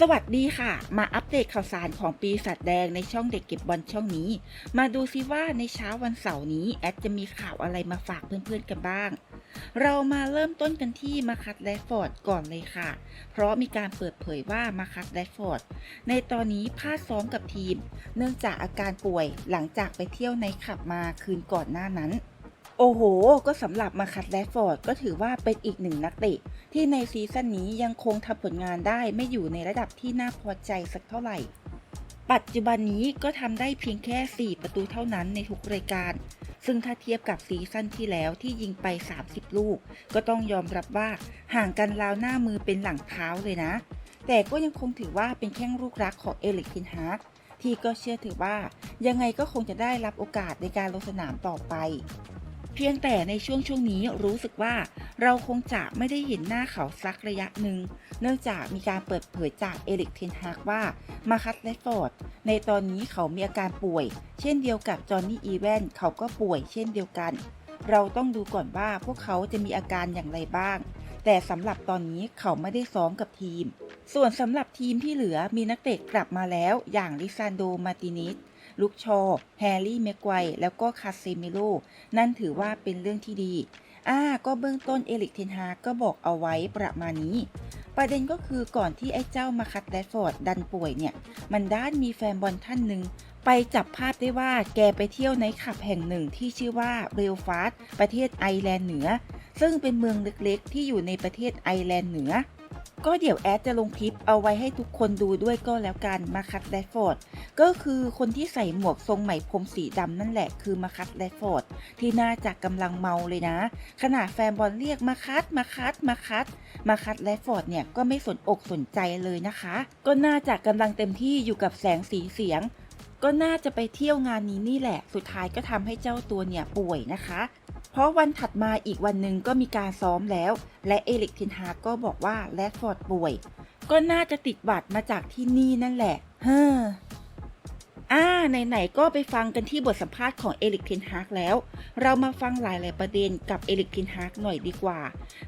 สวัสดีค่ะ มาอัปเดตข่าวสารของปีศาจแดงในช่องเด็กเก็บบอลช่องนี้ มาดูซิว่าในเช้าวันเสาร์นี้แอดจะมีข่าวอะไรมาฝากเพื่อนๆกันบ้าง เรามาเริ่มต้นกันที่มาคัตแรดฟอร์ดก่อนเลยค่ะ เพราะมีการเปิดเผยว่ามาคัตแรดฟอร์ดในตอนนี้พลาดซ้อมกับทีม เนื่องจากอาการป่วยหลังจากไปเที่ยวในขับมาคืนก่อนหน้านั้น โอ้โห ก็สำหรับมาคัตแรดฟอร์ดก็ถือว่าเป็นอีกหนึ่งนักเตะ ที่ในซีซั่นนี้ยังคงทำผลงานได้ไม่อยู่ในระดับที่น่าพอใจสักเท่าไหร่ ปัจจุบันนี้ก็ทำได้เพียงแค่ 4 ประตูเท่านั้นในทุกรายการ ซึ่งถ้าเทียบกับซีซั่นที่แล้วที่ยิงไป 30 ลูก ก็ต้องยอมรับว่าห่างกันราวหน้ามือเป็นหลังเท้าเลยนะ แต่ก็ยังคงถือว่าเป็นแข้งลูกรักของเอลิกเทนฮากที่ก็เชื่อถือว่ายังไงก็คงจะได้รับโอกาสในการลงสนามต่อไป เพียงแต่ในช่วงช่วงนี้รู้สึกว่าเราคงจะไม่ได้เห็นหน้าเขาสักระยะหนึ่ง เนื่องจากมีการเปิดเผยจากเอริกเทนฮากว่ามาคัตเลฟฟอร์ดในตอนนี้เขามีอาการป่วย เช่นเดียวกับจอห์นนี่อีแวนเขาก็ป่วยเช่นเดียวกัน เราต้องดูก่อนว่าพวกเขาจะมีอาการอย่างไรบ้าง แต่สำหรับตอนนี้เขาไม่ได้ซ้อมกับทีม ส่วนสำหรับทีมที่เหลือมีนักเตะกลับมาแล้วอย่างลิซานโด มาตินิส ลุกชอแฮร์รี่ แม็กไกวร์แล้วก็คาเซมิโลนั่นถือว่าเป็นเรื่องที่ดีอ่าก็เบื้องต้นเอลิกเทนฮากก็บอกเอาไว้ประมาณนี้ ประเด็นก็คือก่อนที่ไอ้เจ้ามาคัตแรดฟอร์ดดันป่วยเนี่ย มันด้านมีแฟนบอลท่านหนึ่งไปจับภาพได้ว่าแกไปเที่ยวในขับแห่งหนึ่งที่ชื่อว่าเบลฟาสต์ประเทศไอร์แลนด์เหนือ ซึ่งเป็นเมืองเล็กๆ ที่อยู่ในประเทศไอร์แลนด์เหนือ ก็เดี๋ยวแอดจะลงคลิปเอาไว้ให้ทุกคนดูด้วยก็แล้วกันมาคัตแรดฟอร์ดก็คือคนที่ใส่หมวกทรงไหมพรมสีดำนั่นแหละคือมาคัตแรดฟอร์ดที่น่าจะกำลังเมาเลยนะขนาดแฟนบอลเรียกมาคัดมาคัดมาคัดมาคัดแรดฟอร์ดเนี่ยก็ไม่สนอกสนใจเลยนะคะ ก็น่าจะกำลังเต็มที่อยู่กับแสงสีเสียง ก็น่าจะไปเที่ยวงานนี้นี่แหละ สุดท้ายก็ทำให้เจ้าตัวเนี่ยป่วยนะคะ เพราะวันถัดมาอีกวันหนึ่งก็มีการซ้อมแล้ว และเอลิกเทนฮากก็บอกว่าแรดฟอร์ดป่วย ก็น่าจะติดบัตรมาจากที่นี่นั่นแหละ เฮ้ออ่าไหนๆก็ไปฟังกันที่บทสัมภาษณ์ของเอลิกเทนฮากแล้ว เรามาฟังหลายๆประเด็นกับเอลิกเทนฮากหน่อยดีกว่า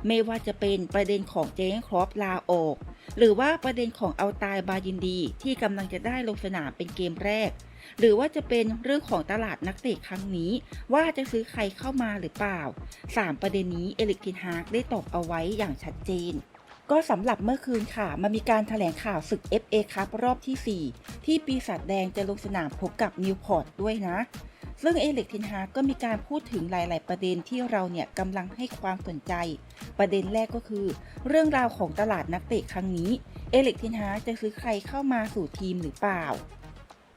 ไม่ว่าจะเป็นประเด็นของเจงครอปลาออก หรือว่าประเด็นของเอาตายบายินดีที่กำลังจะได้ลงสนามเป็นเกมแรก หรือว่าจะเป็นเรื่องของตลาดนักเตะครั้งนี้ ว่าจะซื้อใครเข้ามาหรือเปล่า 3 ประเด็นนี้เอลิกเทนฮากได้ตอบเอาไว้อย่างชัดเจนก็สำหรับเมื่อคืนค่ะ มันมีการถแถลงข่าวศึก FA ครับรอบที่ 4 ที่ปีศาจแดงจะลงสนามพบกับนิวพอร์ตด้วยนะ ซึ่งเอเล็กเทนฮากก็มีการพูดถึงหลาย ๆ ประเด็นที่เราเนี่ยกำลังให้ความสนใจ ประเด็นแรกก็คือ เรื่องราวของตลาดนักเตะครั้งนี้ เอล็กเทนฮาจะซื้อใครเข้ามาสู่ทีมหรือเปล่า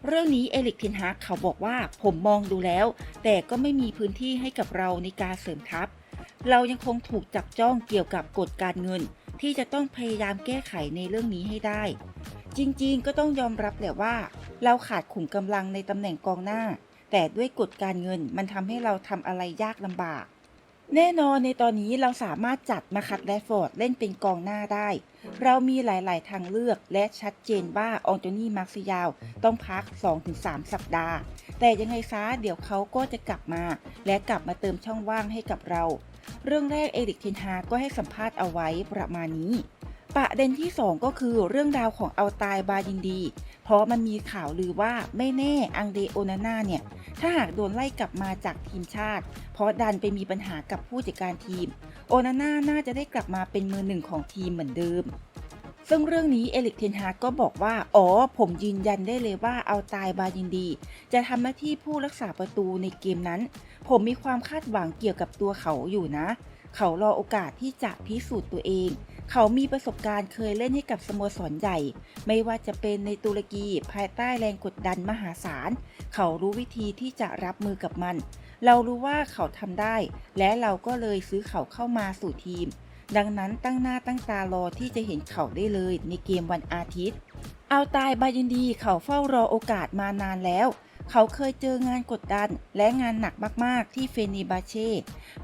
เรื่องนี้เอลิกเทนฮาเขาบอกว่าผมมองดูแล้ว แต่ก็ไม่มีพื้นที่ให้กับเราในการเสริมทัพ เรายังคงถูกจับจ้องเกี่ยวกับกฎการเงิน ที่จะต้องพยายามแก้ไขในเรื่องนี้ให้ได้ จริงๆ ก็ต้องยอมรับแหละว่า เราขาดขุมกำลังในตำแหน่งกองหน้า แต่ด้วยกฎการเงินมันทำให้เราทำอะไรยากลำบาก แน่นอนในตอนนี้เราสามารถจัดมาคัดแรดฟอร์ดเล่นเป็นกองหน้าได้ เรามีหลาย ๆ ทางเลือกและชัดเจนว่าอองโตนี่มาร์ซิยาวต้องพัก 2-3 สัปดาห์ แต่ยังไงซะเดี๋ยวเขาก็จะกลับมา และกลับมาเติมช่องว่างให้กับเรา เรื่องแรกเอริกเทนฮากก็ให้สัมภาษณ์เอาไว้ประมาณนี้ ประเด็นที่ 2 ก็คือเรื่องราวของเอาตายบายินดี เพราะมันมีข่าวลือว่าไม่แน่อังเดโอนาน่าเนี่ย ถ้าหากโดนไล่กลับมาจากทีมชาติ เพราะดันไปมีปัญหากับผู้จัดการทีม โอนาน่าน่าจะได้กลับมาเป็นมือหนึ่งของทีมเหมือนเดิม ซึ่งเรื่องนี้เอลิกเทนฮากก็บอกว่า อ๋อ ผมยืนยันได้เลยว่าเอาตายบายินดี จะทำหน้าที่ผู้รักษาประตูในเกมนั้น ผมมีความคาดหวังเกี่ยวกับตัวเขาอยู่นะ เขารอโอกาสที่จะพิสูจน์ตัวเอง เขามีประสบการณ์เคยเล่นให้กับสโมสรใหญ่ ไม่ว่าจะเป็นในตุรกีภายใต้แรงกดดันมหาศาล เขารู้วิธีที่จะรับมือกับมัน เรารู้ว่าเขาทำได้ และเราก็เลยซื้อเขาเข้ามาสู่ทีม ดังนั้นตั้งหน้าตั้งตารอที่จะเห็นเขาได้เลยในเกมวันอาทิตย์ เอาตายบายินดีเขาเฝ้ารอโอกาสมานานแล้ว เขาเคยเจองานกดดันและงานหนักมากๆ ที่เฟนีบาเช่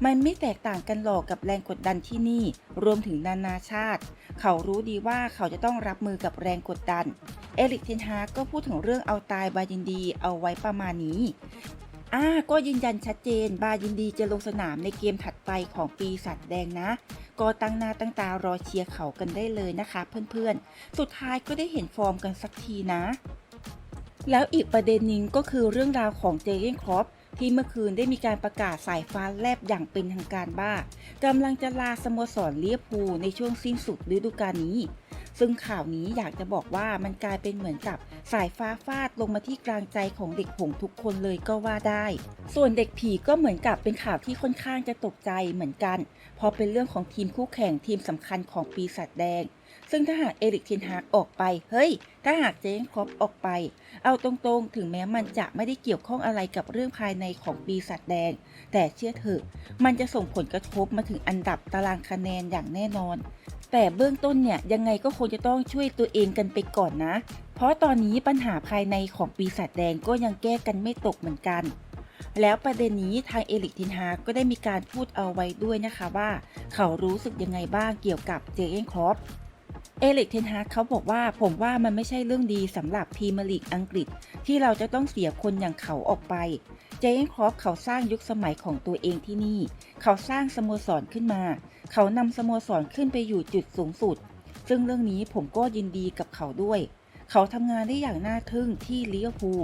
มันไม่แตกต่างกันหรอกกับแรงกดดันที่นี่ รวมถึงนานาชาติ เขารู้ดีว่าเขาจะต้องรับมือกับแรงกดดัน เอริกเทนฮาก็พูดถึงเรื่องเอาตายบายินดีเอาไว้ประมาณนี้อ่าก็ยืนยันชัดเจน บายินดีจะลงสนามในเกมถัดไปของปีศาจแดงนะ ก็ตั้งหน้าตั้งตารอเชียร์เขากันได้เลยนะคะเพื่อนๆ สุดท้ายก็ได้เห็นฟอร์มกันสักทีนะ แล้วอีกประเด็นหนึงก็คือเรื่องราวของเจเกนครอปที่เมื่อคืนได้มีการประกาศสายฟ้าแลบอย่างเป็นทางการว่ากำลังจะลาสโมสรเลียพูในช่วงสิ้นสุดฤดูกาลนี้ ซึ่งข่าวนี้อยากจะบอกว่ามันกลายเป็นเหมือนกับสายฟ้าฟาดลงมาที่กลางใจของเด็กหงทุกคนเลยก็ว่าได้ ส่วนเด็กผีก็เหมือนกับเป็นข่าวที่ค่อนข้างจะตกใจเหมือนกัน เพราะเป็นเรื่องของทีมคู่แข่งทีมสำคัญของปีศาจแดง ซึ่งถ้าหากเอริกเทนฮากออกไป เฮ้ย ถ้าหากเจงครอปออกไป เอาตรงๆ ถึงแม้มันจะไม่ได้เกี่ยวข้องอะไรกับเรื่องภายในของปีศาจแดง แต่เชื่อเถอะ มันจะส่งผลกระทบมาถึงอันดับตารางคะแนนอย่างแน่นอน แต่เบื้องต้นเนี่ยยังไงก็คงจะต้องช่วยตัวเองกันไปก่อนนะ เพราะตอนนี้ปัญหาภายในของปีศาจแดงก็ยังแก้กันไม่ตกเหมือนกันแล้วประเด็นนี้ทางเอลิกทินฮากก็ได้มีการพูดเอาไว้ด้วยนะคะว่า เขารู้สึกยังไงบ้างเกี่ยวกับเจเกนครอป เอลิกเทนฮากเขาบอกว่าผมว่ามันไม่ใช่เรื่องดีสำหรับพรีเมียร์ลีกอังกฤษ ที่เราจะต้องเสียคนอย่างเขาออกไป เจนครอปเขาสร้างยุคสมัยของตัวเองที่นี่ เขาสร้างสโมสรขึ้นมา เขานำสโมสรขึ้นไปอยู่จุดสูงสุด ซึ่งเรื่องนี้ผมก็ยินดีกับเขาด้วย เขาทำงานได้อย่างน่าทึ่งที่ลิเวอร์พูล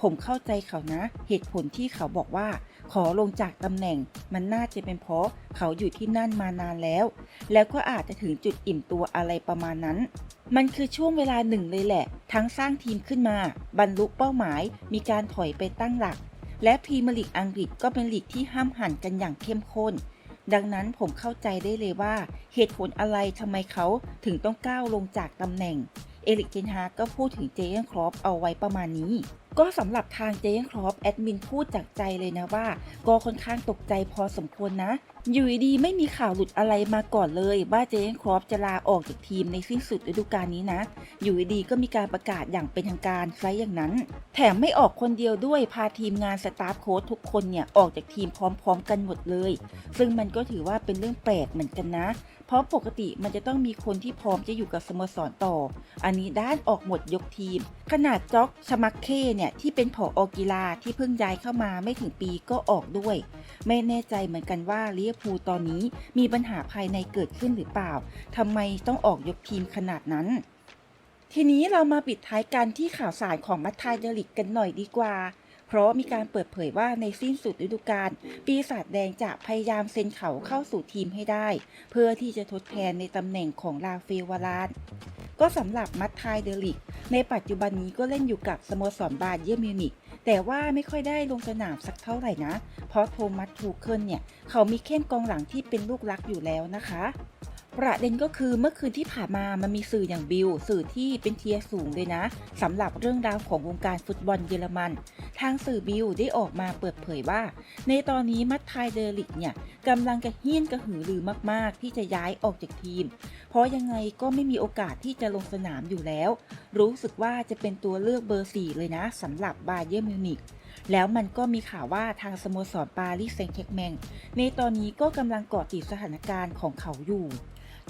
ผมเข้าใจเขานะ เหตุผลที่เขาบอกว่า ขอลงจากตำแหน่ง มันน่าจะเป็นเพราะเขาอยู่ที่นั่นมานานแล้ว แล้วก็อาจจะถึงจุดอิ่มตัวอะไรประมาณนั้น มันคือช่วงเวลาหนึ่งเลยแหละ ทั้งสร้างทีมขึ้นมา บรรลุเป้าหมาย มีการถอยไปตั้งหลัก และพรีเมียร์ลีกอังกฤษก็เป็นลีกที่ห้ามหันกันอย่างเข้มข้นดังนั้นผมเข้าใจได้เลยว่า เหตุผลอะไรทำไมเขาถึงต้องก้าวลงจากตำแหน่ง เอริกเจนฮากก็พูดถึงเจเยนครอปเอาไว้ประมาณนี้ ก็สำหรับทางเจเยนครอปแอดมินพูดจากใจเลยนะว่า ก็ค่อนข้างตกใจพอสมควรนะอยู่ดีไม่มีข่าวหลุดอะไรมาก่อนเลยว่าเจนครอปจะลาออกจากทีมในสิ้นสุดฤดูกาลนี้นะ อยู่ดีก็มีการประกาศอย่างเป็นทางการไซอย่างนั้น แถมไม่ออกคนเดียวด้วยพาทีมงานสตาฟโค้ชทุกคนเนี่ยออกจากทีมพร้อมๆกันหมดเลย ซึ่งมันก็ถือว่าเป็นเรื่องแปลกเหมือนกันนะ เพราะปกติมันจะต้องมีคนที่พร้อมจะอยู่กับสโมสรต่อ อันนี้ด้านออกหมดยกทีม ขนาดจ็อกชมักเคเนี่ยที่เป็นผออกีฬาที่เพิ่งย้ายเข้ามาไม่ถึงปีก็ออกด้วย ไม่แน่ใจเหมือนกันว่าลิยพูตอนนี้มีปัญหาภายในเกิดขึ้นหรือเปล่าทำไมต้องออกยกทีมขนาดนั้น ทีนี้เรามาปิดท้ายกันที่ข่าวสารของมัทไทเดลิกกันหน่อยดีกว่าเพราะมีการเปิดเผยว่าในสิ้นสุดฤดูกาลปีศาจแดงจะพยายามเซ็นเขาเข้าสู่ทีมให้ได้ เพื่อที่จะทดแทนในตำแหน่งของลาเฟวารานก็สำหรับมัทไทเดลิก ในปัจจุบันนี้ก็เล่นอยู่กับสโมสรบาเยร์มิวนิก แต่ว่าไม่ค่อยได้ลงสนามสักเท่าไหร่นะ เพราะโทมัสทูเคิลเนี่ย เขามีเข้มกองหลังที่เป็นลูกรักอยู่แล้วนะคะ ประเด็นก็คือเมื่อคืนที่ผ่านมามันมีสื่ออย่างบิลสื่อที่เป็นเทียสูงเลยนะสำหรับเรื่องราวของวงการฟุตบอลเยอรมัน ทางสื่อบิลได้ออกมาเปิดเผยว่า ในตอนนี้มัตไทเดลิกเนี่ยกำลังกระเฮี้ยนกระหือรือมาก ๆ ที่จะย้ายออกจากทีม เพราะยังไงก็ไม่มีโอกาสที่จะลงสนามอยู่แล้ว รู้สึกว่าจะเป็นตัวเลือกเบอร์4เลยนะสำหรับบาเยร์นมิวนิกแล้วมันก็มีข่าวว่าทางสโมสรปารีสแซงต์แชร์แมงในตอนนี้ก็กำลังเกาะติดสถานการณ์ของเขาอยู่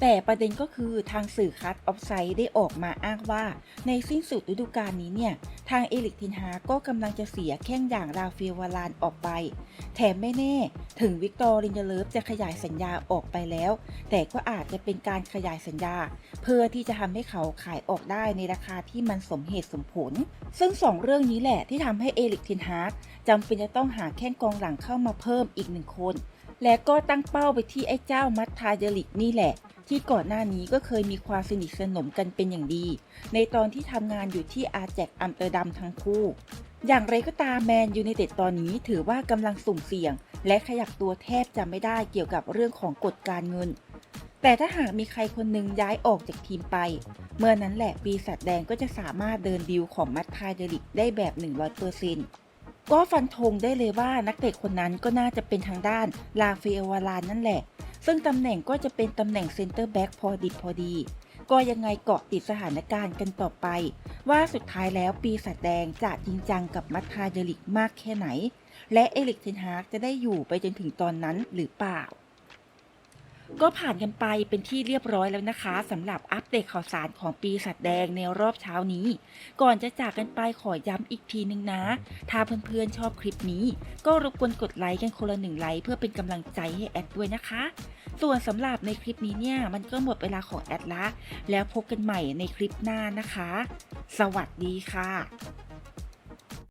แต่ประเด็นก็คือทางสื่อคัตออฟไซด์ได้ออกมาอ้างว่า ในสิ้นสุดฤดูกาลนี้เนี่ย ทางเอลิกทินฮาก็กำลังจะเสียแข้งอย่างราเฟลวารานออกไป แถมไม่แน่ ถึงวิกตอร์ลินเดเลฟจะขยายสัญญาออกไปแล้ว แต่ก็อาจจะเป็นการขยายสัญญา เพื่อที่จะทำให้เขาขายออกได้ในราคาที่มันสมเหตุสมผล ซึ่งสองเรื่องนี้แหละที่ทำให้เอลิกทินฮาจำเป็นจะต้องหาแข้งกองหลังเข้ามาเพิ่มอีกหนึ่งคน และก็ตั้งเป้าไปที่ไอ้เจ้ามัตทาเดลิกนี่แหละ ที่ก่อนหน้านี้ก็เคยมีความสนิทสนมกันเป็นอย่างดี ในตอนที่ทำงานอยู่ที่อาแจกอัมเตอร์ดัมทั้งคู่ อย่างไรก็ตามแมนยูไนเต็ดตอนนี้ถือว่ากำลังสุ่มเสี่ยง และขยับตัวแทบจะไม่ได้เกี่ยวกับเรื่องของกฎการเงิน แต่ถ้าหากมีใครคนหนึ่งย้ายออกจากทีมไป เมื่อนั้นแหละปีศาจแดงก็จะสามารถเดินดิวของมัตทาเดลิกได้แบบ 100% ก็ฟันธงได้เลยว่านักเตะคนนั้นก็น่าจะเป็นทางด้านลาฟเฟลวารานนั่นแหละ ซึ่งตำแหน่งก็จะเป็นตำแหน่งเซนเตอร์แบ็กพอดิบพอดี ก็ยังไงเกาะติดสถานการณ์กันต่อไป ว่าสุดท้ายแล้วปีศาจแดงจะจริงจังกับมัตทาเดลิกมากแค่ไหน และเอลิกเทนฮากจะได้อยู่ไปจนถึงตอนนั้นหรือเปล่า ก็ผ่านกันไปเป็นที่เรียบร้อยแล้วนะคะสำหรับอัปเดตข่าวสารของปีสัตว์แดงในรอบเช้านี้ ก่อนจะจากกันไปขอย้ำอีกทีนึงนะ ถ้าเพื่อนๆชอบคลิปนี้ ก็รบกวนกดไลค์กันคนละหนึ่งไลค์เพื่อเป็นกำลังใจให้แอดด้วยนะคะ ส่วนสำหรับในคลิปนี้เนี่ยมันก็หมดเวลาของแอดละแล้วพบกันใหม่ในคลิปหน้านะคะ สวัสดีค่ะ